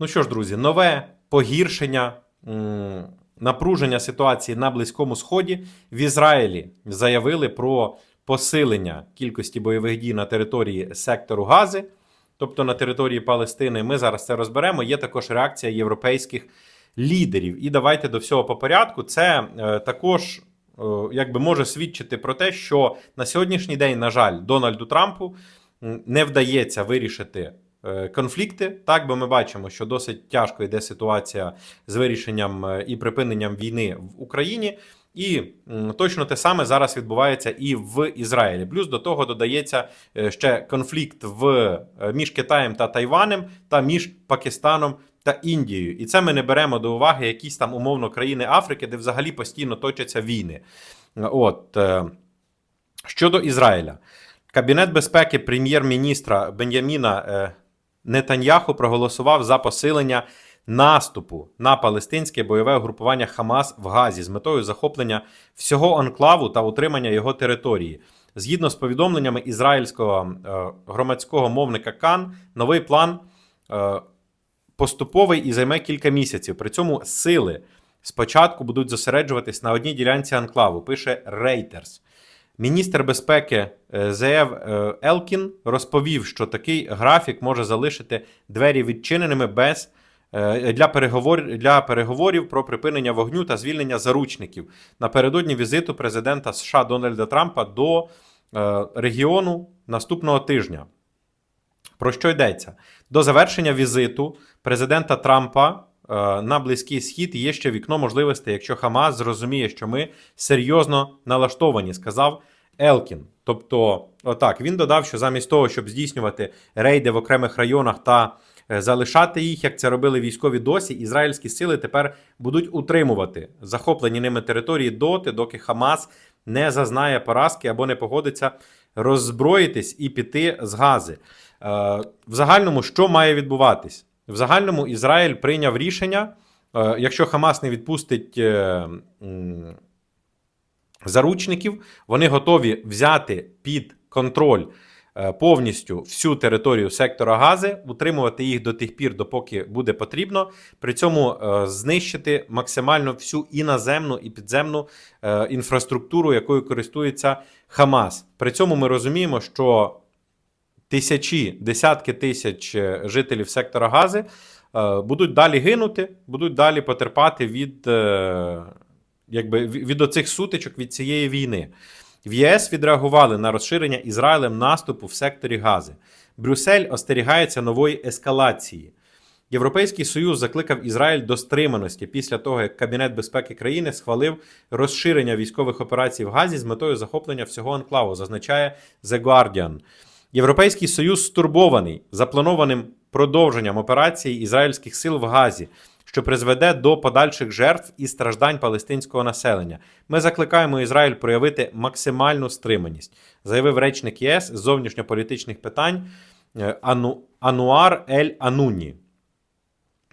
Ну що ж, друзі, нове погіршення напруження ситуації на Близькому Сході в Ізраїлі заявили про посилення кількості бойових дій на території сектору Гази, тобто на території Палестини. Ми зараз це розберемо. Є також реакція європейських лідерів. І давайте до всього по порядку. Це е, також е, якби може свідчити про те, що на сьогоднішній день, на жаль, Дональду Трампу не вдається вирішити конфлікти. Так, бо ми бачимо, що досить тяжко йде ситуація з вирішенням е, і припиненням війни в Україні. І точно те саме зараз відбувається і в Ізраїлі. Плюс до того додається е, ще конфлікт в е, між Китаєм та Тайванем та між Пакистаном та Індією. І це ми не беремо до уваги якісь там умовно країни Африки, де взагалі постійно точаться війни. От е, щодо Ізраїля, Кабінет безпеки прем'єр-міністра Беняміна е, Нетаньяху проголосував за посилення наступу на палестинське бойове угрупування Хамас в Газі з метою захоплення всього анклаву та утримання його території. Згідно з повідомленнями ізраїльського е, громадського мовника Кан, новий план е, поступовий і займе кілька місяців. При цьому сили спочатку будуть зосереджуватись на одній ділянці анклаву, пише Reuters. Міністр безпеки е, ЗЕВ е, Елкін розповів, що такий графік може залишити двері відчиненими без е, для переговорів для переговорів про припинення вогню та звільнення заручників напередодні візиту президента США Дональда Трампа до регіону наступного тижня. Про що йдеться? До завершення візиту президента Трампа на Близький Схід є ще вікно можливостей, якщо Хамас зрозуміє, що ми серйозно налаштовані, сказав Елкін. Тобто, отак, він додав, що замість того, щоб здійснювати рейди в окремих районах та е, залишати їх, як це робили військові досі, ізраїльські сили тепер будуть утримувати захоплені ними території доти, доки Хамас не зазнає поразки або не погодиться роззброїтись і піти з гази. Е, В загальному, що має відбуватись? В загальному Ізраїль прийняв рішення, е, якщо Хамас не відпустить е, заручників, вони готові взяти під контроль е, повністю всю територію сектора Гази, утримувати їх до тих пір, допоки буде потрібно. При цьому знищити максимально всю іноземну і підземну інфраструктуру, якою користується Хамас. При цьому ми розуміємо, що тисячі, десятки тисяч е, жителів сектора Гази е, будуть далі гинути, будуть далі потерпати від, е, якби, від оцих сутичок від цієї війни. В ЄС відреагували на розширення Ізраїлем наступу в секторі Гази. Брюссель остерігається нової ескалації. Європейський Союз закликав Ізраїль до стриманості після того, як Кабінет безпеки країни схвалив розширення військових операцій в Газі з метою захоплення всього анклаву, зазначає The Guardian. Європейський Союз стурбований запланованим продовженням операції ізраїльських сил в Газі, що призведе до подальших жертв і страждань палестинського населення. Ми закликаємо Ізраїль проявити максимальну стриманість, заявив речник ЄС з зовнішньополітичних питань е, Ану, Ануар Ель Ануні.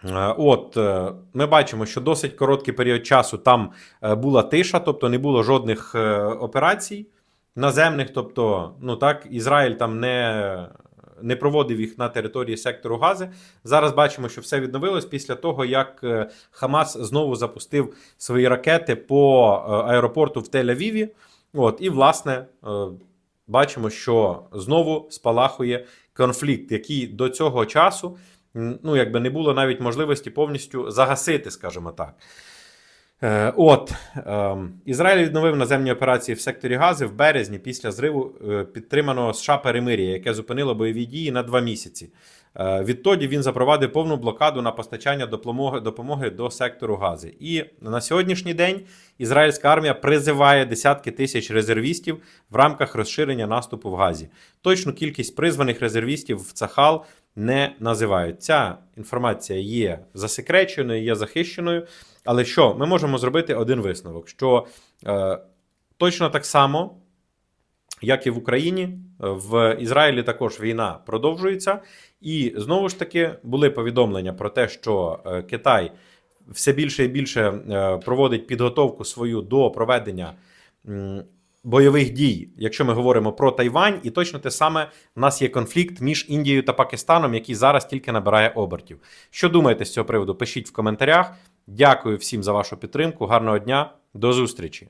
Е, От, е, ми бачимо, що досить короткий період часу там була тиша, тобто не було жодних операцій наземних. Тобто, ну так, Ізраїль там не, не проводив їх на території сектору Гази. Зараз бачимо, що все відновилось після того, як е, Хамас знову запустив свої ракети по е, аеропорту в Тель-Авіві. От, і, власне, е, бачимо, що знову спалахує конфлікт, який до цього часу ну, якби не було навіть можливості повністю загасити, скажімо так. Е, От ем, Ізраїль відновив наземні операції в секторі Гази в березні після зриву е, підтриманого США перемир'я, яке зупинило бойові дії на два місяці. Е, Відтоді він запровадив повну блокаду на постачання допомоги, допомоги до сектору Гази. І на сьогоднішній день ізраїльська армія призиває десятки тисяч резервістів в рамках розширення наступу в Газі. Точну кількість призваних резервістів в Цахал не називають. Ця інформація є засекреченою, є захищеною. Але що ми можемо зробити один висновок: що е, точно так само, як і в Україні, в Ізраїлі також війна продовжується, і знову ж таки були повідомлення про те, що е, Китай все більше і більше е, проводить підготовку свою до проведення бойових дій, якщо ми говоримо про Тайвань, і точно те саме у нас є конфлікт між Індією та Пакистаном, який зараз тільки набирає обертів. Що думаєте з цього приводу? Пишіть в коментарях. Дякую всім за вашу підтримку. Гарного дня, до зустрічі!